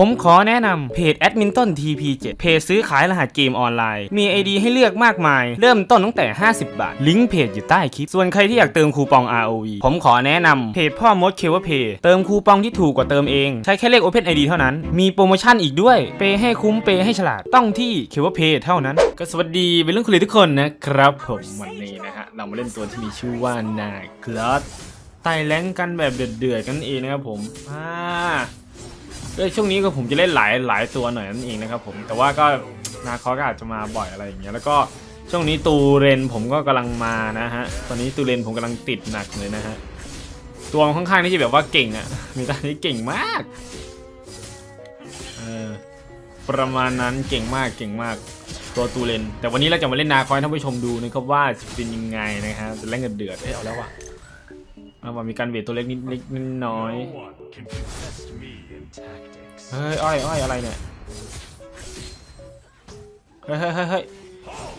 ผมขอแนะนำเพจแอดมินต้น TP7 เพจซื้อขายรหัสเกมออนไลน์ มี ID ให้เลือกมากมาย เริ่มต้นตั้งแต่ 50 บาท ลิงก์เพจอยู่ใต้คลิป ส่วนใครที่อยากเติมคูปอง ROV ผมขอแนะนำเพจพ่อมดเคเวเพย์เติมคูปองที่ถูกกว่าเติมเอง ใช้แค่เลข Open ID เท่านั้น มีโปรโมชั่นอีกด้วย เปย์ให้คุ้มเปย์ให้ฉลาด ต้องที่เคเวเพย์เท่านั้น ก็สวัสดีเป็นเรื่องคุยทุกคนนะครับผมวันนี้นะฮะเรามาเล่นตัวที่มีชื่อว่านาคลอสไต่แรงกันแบบเดือดๆกันเองนะครับผมอ่า เอ้ยช่วงนี้ก็ผมจะเล่นหลายหลายตัวหน่อยนั่นเองนะครับผมแต่ว่าก็นาคอก็อาจจะมาบ่อยอะไรอย่างเงี้ยแล้วก็ช่วงนี้ตูเรนผมก็กำลังมานะฮะตอนนี้ตูเรนผมกำลังติดหนักเลยนะฮะตัวค่อนข้างที่จะแบบว่าเก่งอะ่ะมีตอนนี้เก่งมากเออประมาณนั้นเก่งมากเก่งมากตัวตูเรนแต่วันนี้เราจะมาเล่นนาคอยให้ท่านผู้ชมดูนะครับว่าจะเป็นยังไงนะฮะจะเล่นกันเดือดเอ้เอาแล้วว่ะเอาว่ามีการเวทตัวเล็กนิดเล็กนิดน้อย เฮ้ยอ้อยอ้อยอะไรเนี่ย เฮ้ยเฮ้ยเฮ้ย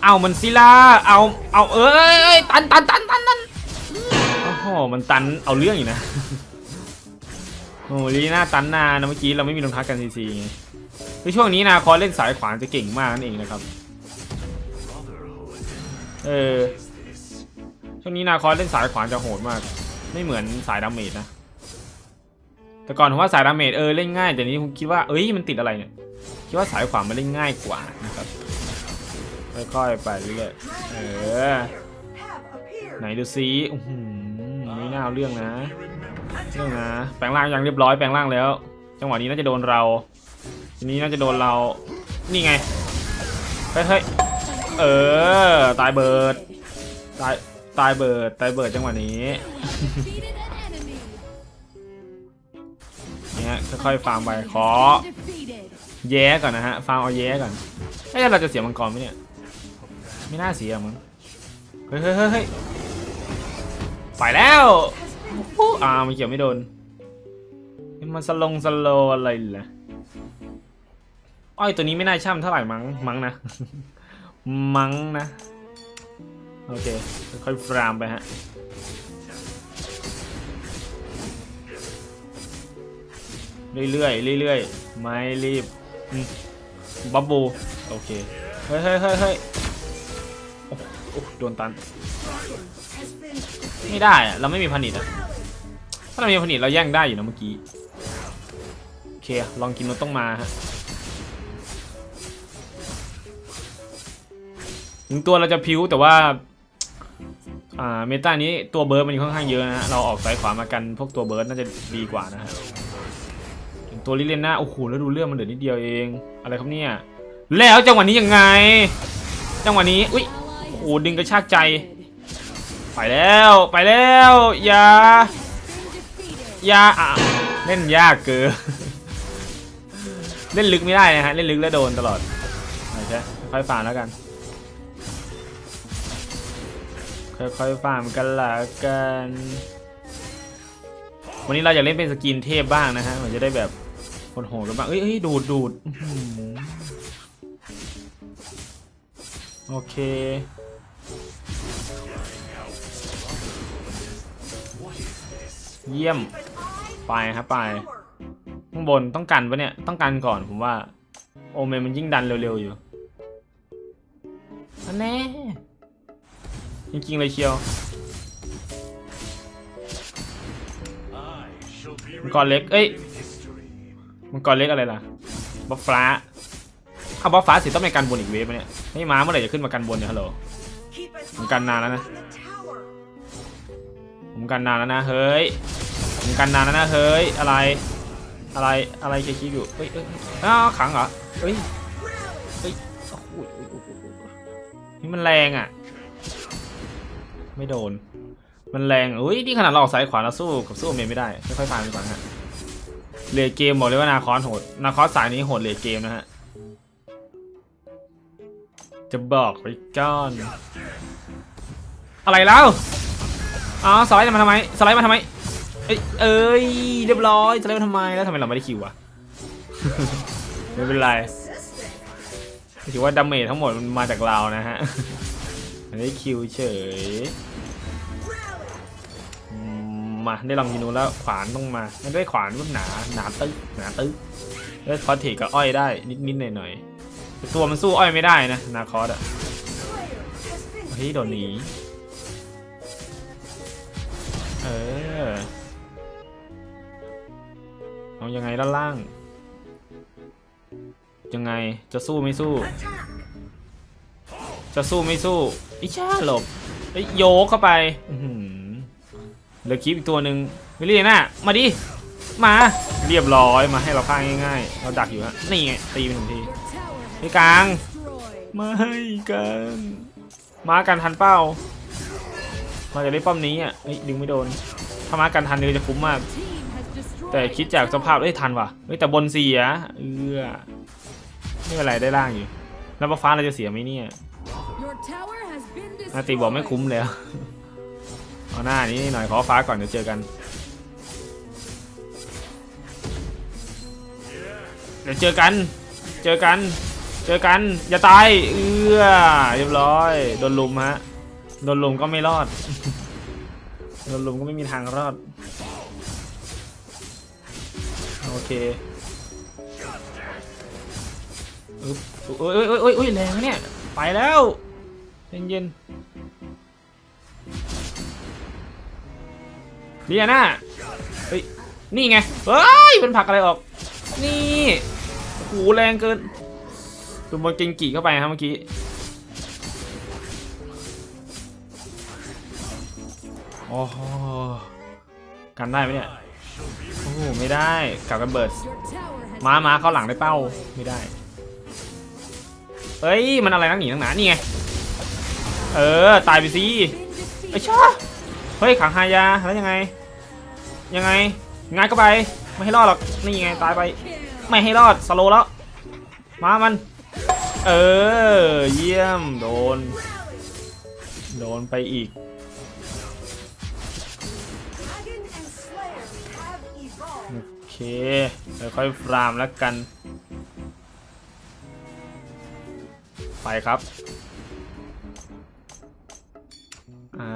เอามันซิล่าเอา เอาเอ้ยเอ้ยตันตันตันตันตันโอ้โหมันตันเอาเรื่องอยู่นะโอ้ลีน่าตันนานะเมื่อกี้เราไม่มีรองเท้ากันซีซีไงคือช่วงนี้นาคอเล่นสายขวานจะเก่งมากนั่นเองนะครับ เออ ช่วงนี้นาคอเล่นสายขวานจะโหดมาก ไม่เหมือนสายดาเมจนะ แต่ก่อนผมว่าสายดาเมจเออเล่นง่ายแต่นี้ผมคิดว่าเอ้ยมันติดอะไรเนี่ยคิดว่าสายขวามันเล่นง่ายกว่านะครับค่อยๆไปเรื่อยๆเออไหนดูซิอื้อหือไม่น่าเอาเรื่องนะเรื่องนะแปลงร่างยังเรียบร้อยแปลงร่างแล้ว จังหวะนี้น่าจะโดนเราทีนี้น่าจะโดนเรานี่ไงเฮ้ยเฮ้ยเออตายเบิร์ดตายตายเบิร์ดตายเบิร์ดจังหวะนี้ ค่อยๆฟาร์มไปขอ แย้ก่อนนะฮะฟาร์มเอาแย้ก่อนเอ้ยเราจะเสียมังกรไหมเนี่ยไม่น่าเสียมั้งเฮ้ยเฮ้ยเฮ้ยไปแล้วอ้ามันเกี่ยวไม่โดนมันสลงสโลอะไรล่ะอ้อยตัวนี้ไม่น่าช่ำเท่าไหร่มั้งมั้งนะ มั้งนะ โอเค ค่อยฟาร์มไปฮะ เรื่อยๆเรื่อยๆไม่รีบบับบูโอเคเฮ้ยเฮ้ยเฮ้ยเฮ้ยโอ้โดนตัน ไม่ได้อะเราไม่มีผนิตอะถ้าเรามีผนิตเราแย่งได้อยู่นะเมื่อกี้โอเคลองกินมันต้องมาฮะถึงตัวเราจะพิ้วแต่ว่าอ่าเมตานี้ตัวเบิร์ดมันค่อนข้างเยอะนะฮะเราออกสายขวามากันพวกตัวเบิร์ดน่าจะดีกว่านะฮะ ตัวลิเลนน่าโอ้โหแล้วดูเรื่องมันเหลือนิดเดียวเอง อะไรครับเนี่ย แล้วจังหวะนี้ยังไง จังหวะนี้อุ้ยโอ้โหดึงกระชากใจ ไปแล้วไปแล้วอย่าอย่าอะเล่นยากเกินเล่นลึกไม่ได้นะฮะเล่นลึกแล้วโดนตลอดโอเคค่อยฟาร์มแล้วกันค่อยๆฟาร์มกันละกันวันนี้เราอยากเล่นเป็นสกินเทพบ้างนะฮะมันจะได้แบบ โหดๆกันบ้างเอ้ยเอ้ยดูดดูดโอเค เยี่ยม ไปครับไป ข้างบนต้องกันปะเนี่ย ต้องกันก่อนผมว่า โอเมนมันยิ่งดันเร็วๆอยู่อันแน่จริงๆเลยเชียว I shall be มังกรเล็ก เอ้ย มังกรเล็กอะไรล่ะบัฟฟ้าถ้าบัฟฟ้าสิต้องเป็นการบนอีกเวฟปเนี่ยให้ม้าเมื่อไหร่จะขึ้นมากันบนเนี่ยฮัลโหลผมกันนานแล้วนะผมกันนานแล้วนะเฮ้ยผมกันนานแล้วนะเฮ้ยอะไรอะไรอะไรเคคิดอยู่เฮ้ยเอ้ยอ้าวขังเหรอเฮ้ยเฮ้ยโอ้โหนี่มันแรงอะ ไม่โดน มันแรงเฮ้ยนี่ขนาดเราออกซ้ายขวาเราสู้กับสู้เมนไม่ได้ค่อยๆผ่านไปก่อนฮะ เลดเกมบอกเลยว่านาคอสโหด นาคอสสายนี้โหดเลดเกมนะฮะ จะบอกไว้ก่อน อะไรแล้วอ๋อสไลด์มาทำไม สไลด์มาทำไม เอ้ยเอ้ยเรียบร้อย สไลด์มาทำไม แล้วทำไมเราไม่ได้คิวอะไม่เป็นไรถือว่าดาเมจทั้งหมดมันมาจากเรานะฮะไม่ได้คิวเฉย มาได้ลองยินูแล้วขวานต้องมาไม่ได้ขวานรุ่นหนาหนาตึ๊กหนาตึ๊กเลสคอร์เทกับอ้อยได้นิดนิดหน่อยๆต่ตัวมันสู้อ้อยไม่ได้นะนาคอสอะเฮ้ยโดนหนีเออเอายังไงด้านล่าง ยังไงจะสู้ไม่สู้ จะสู้ไม่สู้อิช่าหลบเอ้โยกเข้าไป อื เหลือคลิปอีกตัวหนึ่งวิลลี่น่ะมาดิ มาเรียบร้อยมาให้เราฆ่าง่ายๆ เราดักอยู่ฮะนี่ไงตีไปหนึ่งที Your tower has พี่กลาง destroyed. ไม่กันมากันทันเป้า มาจะได้ป้อมนี้อะเอ้ยดึงไม่โดน ถ้ามากันทันนี่จะคุ้มมาก Team has destroyed. แต่คิดจากสภาพเอ้ยทันว่ะเฮ้ยแต่บนเสียเออไม่เป็นไรได้ล่างอยู่ แล้วฟ้าเราจะเสียไหมเนี่ย Your tower has been นาตีบอกไม่ destroyed. คุ้มแล้ว เอาหน้านี้หน่อยขอฟ้าก่อนเดี๋ยวเจอกัน เดี๋ยวเจอกัน เจอกัน เจอกัน อย่าตาย เอื้อเรียบร้อย โดนลุมฮะ โดนลุมก็ไม่รอด โดนลุมก็ไม่มีทางรอด โอเคอึ๊บเอ้ยเอ้ยเอ้ยเอ้ยแรงเนี่ย ไปแล้ว เย็นเย็น ดียน่าเฮ้ย นี่ไง เฮ้ยเป็นผักอะไรออก นี่หูแรงเกินดูบอลเก่งกี่เข้าไปครับเมื่อกี้ โอ้โหกันได้ไหมเนี่ย โอ้โห ไม่ได้กลับกันเบิร์ดมามาเข้าหลังได้เป้า ไม่ได้เอ้ย มันอะไรนักหนีนักหนา นี่ไง เออ ตายไปสิไอ้ชา เฮ้ยขังหายาแล้วยังไง ยังไงงานก็ไปไม่ให้รอดหรอกนี่ไงตายไป ไม่ให้รอดสโลแล้ว มามัน เออ เยี่ยมโดน โดนไปอีกโอเคเดี๋ยวค่อยฟร์มแล้วกัน ไปครับ อ่า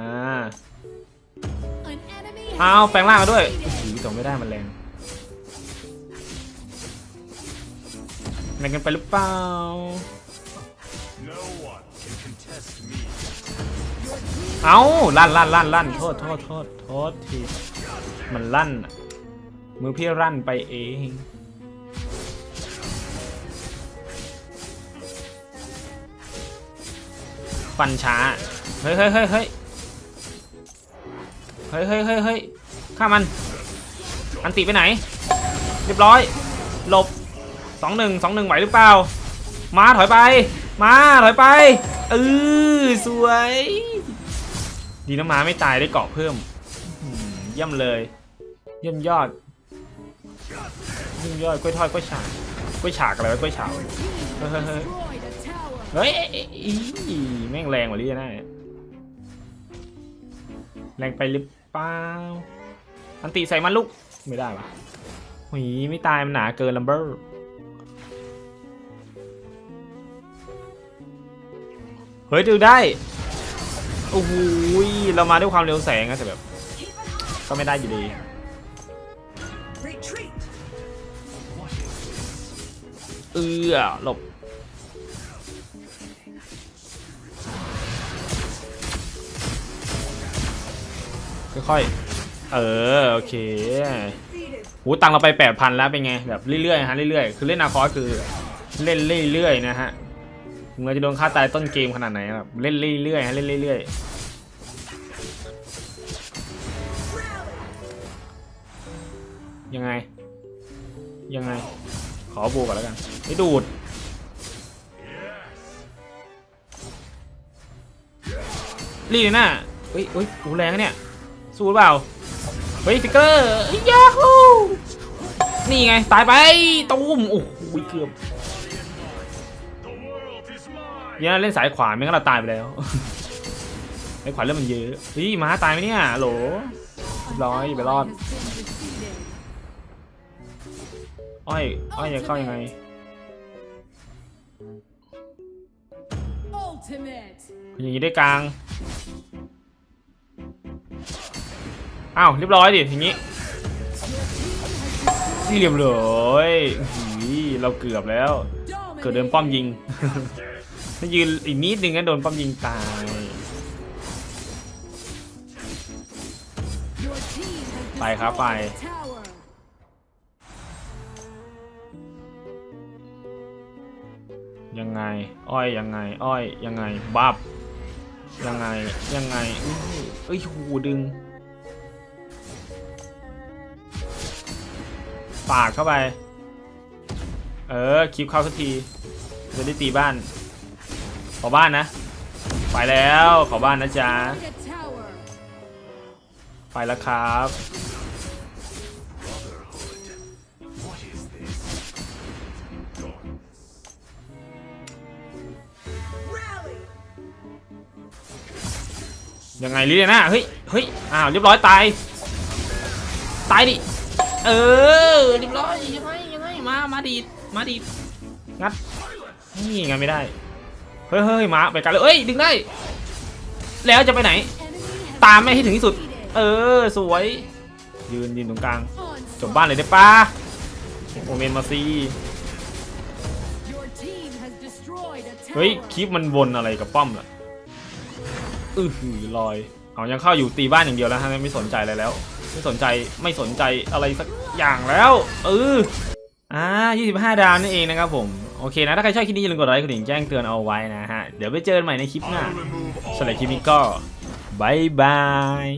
อ้าวแปลงร่างมาด้วย defeated. โอ้โหแต่ไม่ได้มันแรงแรงกันไปหรือเปล่าเอาลั่นลั่นลั่นลั่นโทษโทษโทษโทษทีมันลั่นอะมือพี่ลั่นไปเองฟันช้า เฮ้ยเฮ้ยเฮ้ย ฮ้ยเฮ้ยเฮ้ยเฮ้ยเฮ้ยฆ่ามัน อันติไปไหน เรียบร้อย หลบสองหนึ่งสองหนึ่งไหวหรือเปล่า มาถอยไป มาถอยไปเออสวย ดีนะมาไม่ตายได้เกาะเพิ่มเยี่ยมเลย เยี่ยมยอดเยี่ยมยอดกล้วยทอดกล้วยฉาบกล้วยฉากอะไรวะกล้วยฉาบ Your team has destroyed a tower. เฮ้ยแม่งแรงกว่าลีน่าแรงไปหรือ เปล่าอันติใส่มันลูก ไม่ได้ปะหุยไม่ตายมันหนาเกินลัมเบอร์เฮ้ยดูได้โอ้โหยเรามาด้วยความเร็วแสงอะแต่แบบ ก็ไม่ได้อยู่ดี Retreat. เอือหลบ ค่อยๆ เออโอเคหูตังเราไปแปดพันแล้วเป็นไงแบบเรื่อยๆฮะเรื่อยๆ คือเล่นนาคอสคือเล่นเรื่อยๆนะฮะมึงจะโดนฆ่าตายต้นเกมขนาดไหนแบบเล่นเรื่อยๆฮะเล่นเรื่อยๆยังไง ยังไง ขอบูก่อนแล้วกันไม่ดูด รีเลยน่ะเฮ้ยเฮ้ยหูแรงเนี่ย สู้หรือเปล่า เฮ้ยฟิกเกอร์ยาฮูนี่ไง ตายไปตูมโอ้โหเกือบ The world is mine. เนี่ยเล่นสายขวาไม่งั้นเราตายไปแล้วไอ้ขวาเริ่มมันเยอะเฮ้ยม้าตายไหมเนี่ยโหล An Rồi, ally bị lọt. has been defeated. อ้อย อ้อยจะเข้ายังไง Ultimate. อย่างนี้ได้กลาง อ้าวเรียบร้อยดิอย่างนี้นี่เรียบร้อยอื้อหือยเราเกือบแล้ว เกือบโดนป้อมยิงถ้ายืนอีกนิดนึงก็โดนป้อมยิงตายไปครับไปยังไง อ้อยยังไง อ้อยยังไงบับยังไงยังไงเอ้ยหูดึง ปากเข้าไป เออคลิปเข้าสักทีจะได้ตีบ้าน ขอบ้านนะ ไปแล้วขอบ้านนะจ๊ะ ไปแล้วครับยังไงลิเลียน่าเฮ้ย เฮ้ย อ้าว เรียบร้อย ตาย ตายดิ เออเรียบร้อยยังไงยังไงมา มาดีดมาดีดงัด นี่งันไม่ได้ เฮ้ยเฮ้ยมาไปกันเลยเอ้ย ดึงได้ แล้วจะไปไหน ตามไม่ให้ถึงที่สุด เออ สวย ยืนยืนตรงกลาง จบบ้านเลยได้ปะโอเมนมาซีเฮ้ย คลิปมันวนอะไรกับป้อมล่ะ อือหือลอย เอายังเข้าอยู่ตีบ้านอย่างเดียวแล้วฮะไม่สนใจอะไรแล้ว ไม่สนใจไม่สนใจอะไรสักอย่างแล้วเอออ่า25 ดาวนั่นเองนะครับผม โอเคนะ ถ้าใครชอบคลิปนี้อย่าลืมกดไลค์กดติ่งแจ้งเตือนเอาไว้นะฮะ เดี๋ยวไปเจอกันใหม่ในคลิปหน้าสำหรับคลิปนี้ก็บายบาย